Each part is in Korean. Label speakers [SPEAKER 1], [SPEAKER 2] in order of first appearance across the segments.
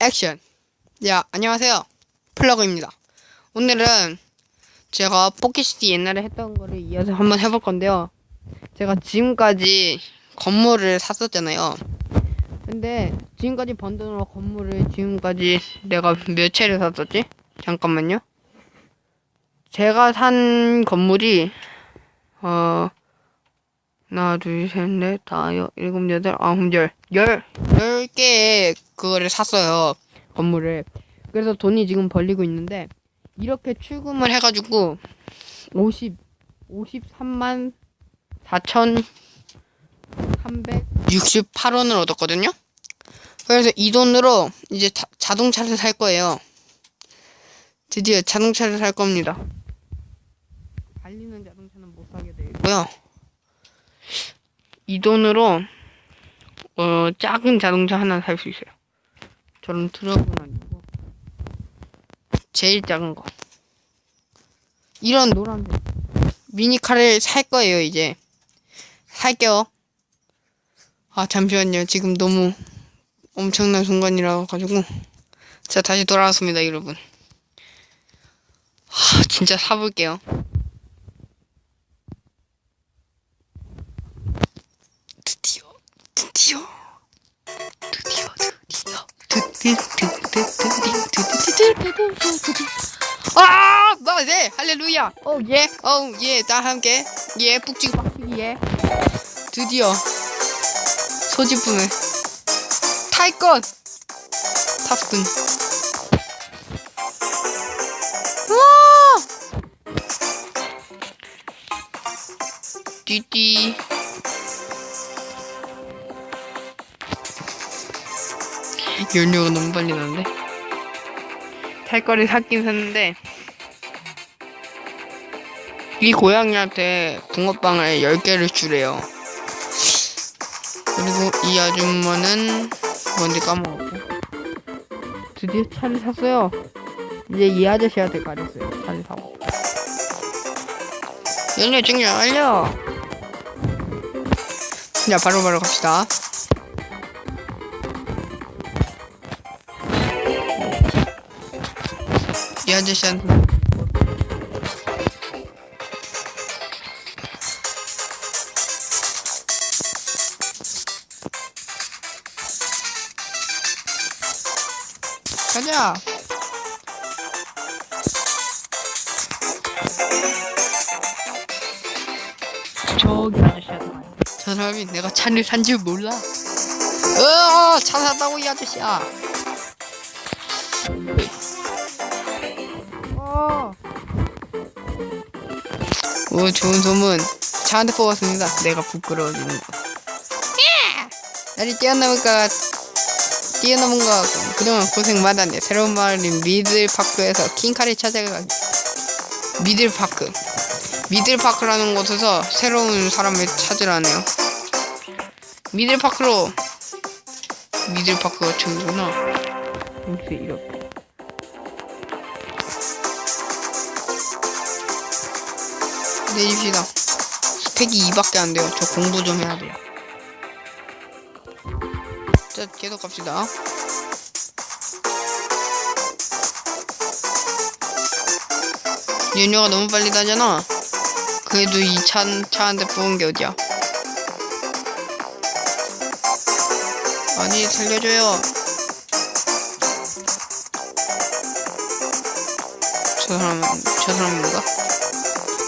[SPEAKER 1] 액션. 야, 안녕하세요. 플러그입니다. 오늘은 제가 포켓시티 옛날에 했던 거를 이어서 한번 해볼 건데요. 제가 지금까지 건물을 샀었잖아요. 근데 지금까지 번 돈으로 건물을 지금까지 내가 몇 채를 샀었지? 잠깐만요. 제가 산 건물이 어 하나 둘 셋 넷 다섯 일곱 여덟 아홉 열 열! 열 개의 그거를 샀어요 건물을. 그래서 돈이 지금 벌리고 있는데 이렇게 출금을 해가지고 50 53만 4천 368원을 얻었거든요? 그래서 이 돈으로 이제 자, 자동차를 살 거예요. 드디어 자동차를 살 겁니다. 달리는 자동차는 못 사게 되고요 이 돈으로 어 작은 자동차 하나 살 수 있어요. 저는 트럭은 아니고 제일 작은 거. 이런 노란색 미니카를 살 거예요 이제. 살게요. 아 잠시만요. 지금 너무 엄청난 순간이라 가지고 자 다시 돌아왔습니다 여러분. 하, 진짜 사볼게요. 아! 나 네 할렐루야. 오예. 오예다 함께. 예 푹찍 빡치기 예. 드디어 소지품을 탈것 탑승. 와! 띠띠 연료가 너무 빨리 나는데? 탈 거를 샀긴 샀는데. 이 고양이한테 붕어빵을 10개를 주래요. 그리고 이 아줌마는 뭔지 까먹었고. 드디어 차를 샀어요. 이제 이 아저씨한테 가졌어요. 차를 사고. 연료 증명 완료! 자 바로바로 바로 갑시다 아저씨한테 가자. 저기 아저씨한테 가요 저 사람이 내가 차를 산 줄 몰라. 으아 차 샀다고 이 아저씨야 오 좋은 소문 차한테 뽑았습니다. 내가 부끄러워지는 거. 날이 뛰어넘을까 뛰어넘은 거 같고. 그동안 고생 많았네. 새로운 마을인 미들파크에서 킹카를 찾아가 미들파크. 미들파크라는 곳에서 새로운 사람을 찾으라네요. 미들파크로 미들파크가 저기구나. 이렇게 이렇게 내립시다. 스펙이 2밖에 안 돼요. 저 공부 좀 해야 돼요. 자, 계속 갑시다. 연료가 너무 빨리 다잖아. 그래도 이 차, 차한테 뽑은 게 어디야? 아니, 살려줘요. 저 사람은, 저 사람인가?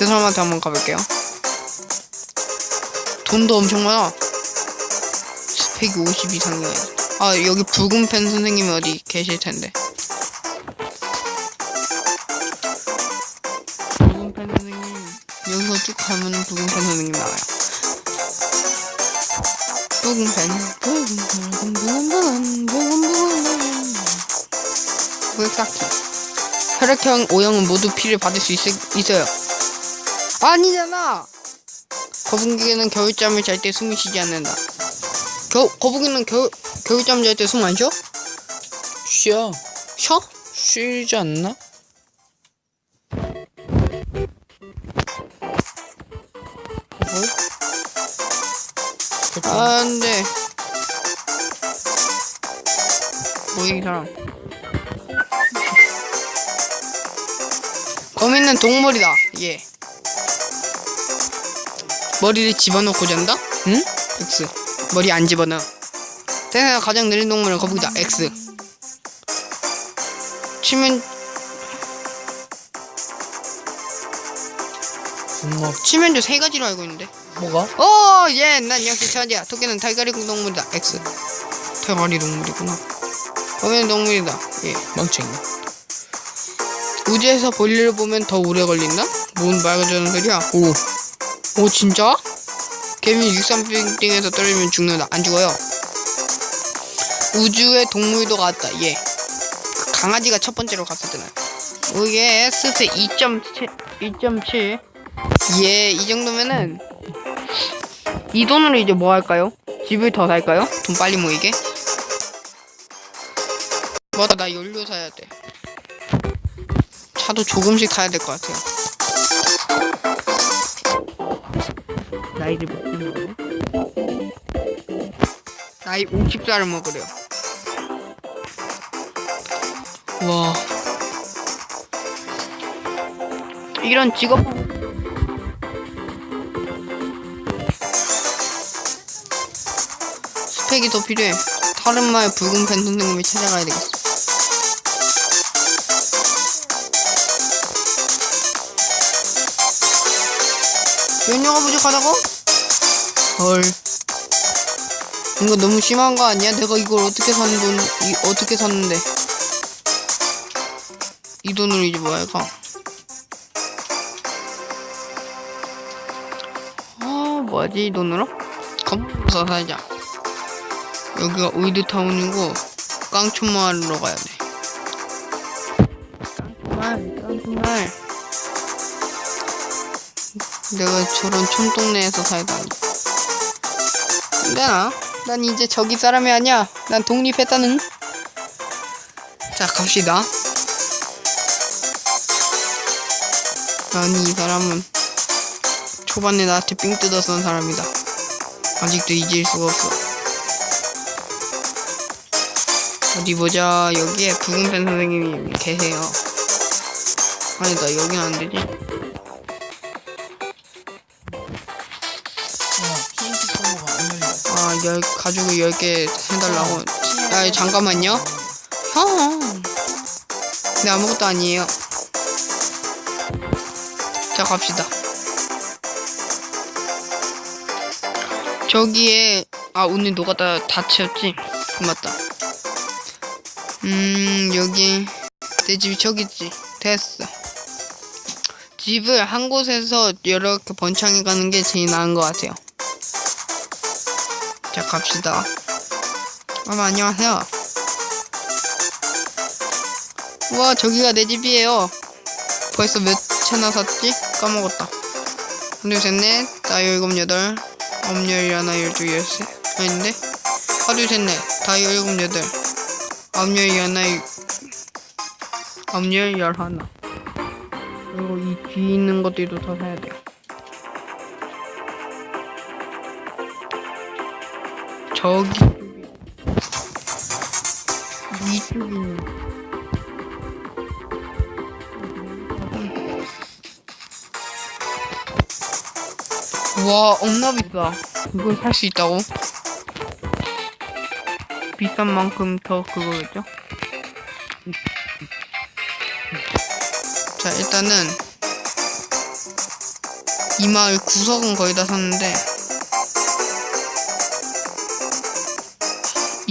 [SPEAKER 1] 저 사람한테 한번 가볼게요. 돈도 엄청 많아. 스펙이 50 이상이에요. 아, 여기 붉은 펜 선생님이 어디 계실 텐데. 붉은 펜 선생님. 여기서 쭉 가면 붉은 펜 선생님 나와요. 붉은 펜. 붉은 펜, 붉은 펜, 붉은 펜, 붉은 펜. 물쌓기. 혈액형 O형은 모두 피를 받을 수 있, 있어요. 아니잖아. 거북이는 겨울잠을 잘 때 숨이 쉬지 않는다. 겨 거북이는 겨울 겨울잠 잘 때 숨 안 쉬어?
[SPEAKER 2] 쉬어.
[SPEAKER 1] 쉬어?
[SPEAKER 2] 쉬지 않나?
[SPEAKER 1] 뭐? 안돼. 뭐야 이 사람 거미는 동물이다 예 머리를 집어넣고 잔다?
[SPEAKER 2] 응?
[SPEAKER 1] X 머리 안 집어넣어 세상에서 가장 느린 동물은 거북이다 X 치면
[SPEAKER 2] 엄마
[SPEAKER 1] 치면조 세 가지로 알고 있는데
[SPEAKER 2] 뭐가?
[SPEAKER 1] 어, 예, 난 역시 천이야. 토끼는 달걀이 동물이다. X. 대가리 동물이구나. 거미는 동물이다. 예.
[SPEAKER 2] 망청이
[SPEAKER 1] 우주에서 볼일을 보면 더 오래 걸린다? 뭔 되는 소리야? 오. 오, 진짜? 개미 63빌딩에서 떨어지면 죽는다. 안 죽어요. 우주의 동물도 갔다. 예. 그 강아지가 첫 번째로 갔었잖아요. 오예, 스트 2.7, 2.7. 예, 이 정도면은 이 돈으로 이제 뭐 할까요? 집을 더 살까요? 돈 빨리 모이게. 맞아, 나 연료 사야 돼. 차도 조금씩 타야 될 것 같아요. 나이를 먹는 거네. 나이 50살을 먹으래요. 와. 이런 직업 스펙이 더 필요해. 다른 말 붉은 펜 선생님을 찾아가야 되겠어. 연료가 부족하다고? 헐. 이거 너무 심한 거 아니야? 내가 이걸 어떻게 산 돈, 이, 어떻게 샀는데. 이 돈으로 이제 뭐 할까? 아, 뭐지, 이 돈으로? 컴퓨터 사자. 여기가 오이드타운이고, 깡촌마을로 가야 돼. 깡촌마을, 깡촌마을. 내가 저런 촌동네에서 살다니. 괜찮아. 난 이제 저기 사람이 아니야. 난 독립했다는. 자, 갑시다. 아니, 이 사람은 초반에 나한테 삥 뜯어선 사람이다. 아직도 잊을 수가 없어. 어디 보자. 여기에 붉은 펜 선생님이 계세요. 아니다, 여긴 안 되지.
[SPEAKER 2] 열,
[SPEAKER 1] 가지고 10개 해달라고. 아, 잠깐만요. 형. 네, 아무것도 아니에요. 자, 갑시다. 저기에, 아, 오늘 노가다 다 채웠지? 고맙다. 음, 여기, 내 집이 저기 있지. 됐어. 집을 한 곳에서 이렇게 번창해 가는 게 제일 나은 것 같아요. 자 갑시다. 아 안녕하세요. 우와 저기가 내 집이에요. 벌써 몇 채나 샀지? 까먹었다. 하나 둘셋넷 다섯 일곱 여덟 아홉 열 하나 열두 열세 아닌데? 하나 둘셋넷 다섯 일곱 여덟 아홉 열 하나 아홉 열 열하나 그리고 이 뒤에 있는 것들도 다 사야 돼. 저기 있는 와 엄나 비싸 이걸 살 수 있다고? 비싼 만큼 더 그거겠죠? 자 일단은 이 마을 구석은 거의 다 샀는데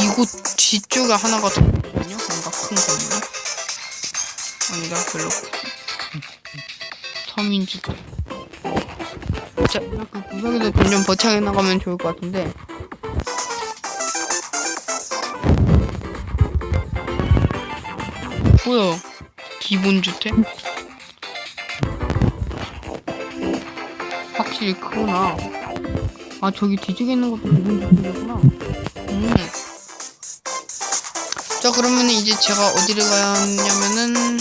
[SPEAKER 1] 이곳 뒤쪽에 하나가 더 있거든요? 뭔가 큰 건물? 아니다, 별로. 서민주택. 자, 그 구석에서 점점 버창해 나가면 좋을 것 같은데. 뭐야? 기본주택? 확실히 크구나. 아, 저기 뒤쪽에 있는 것도 기본주택이구나. 자 그러면 이제 제가 어디를 가야 하냐면은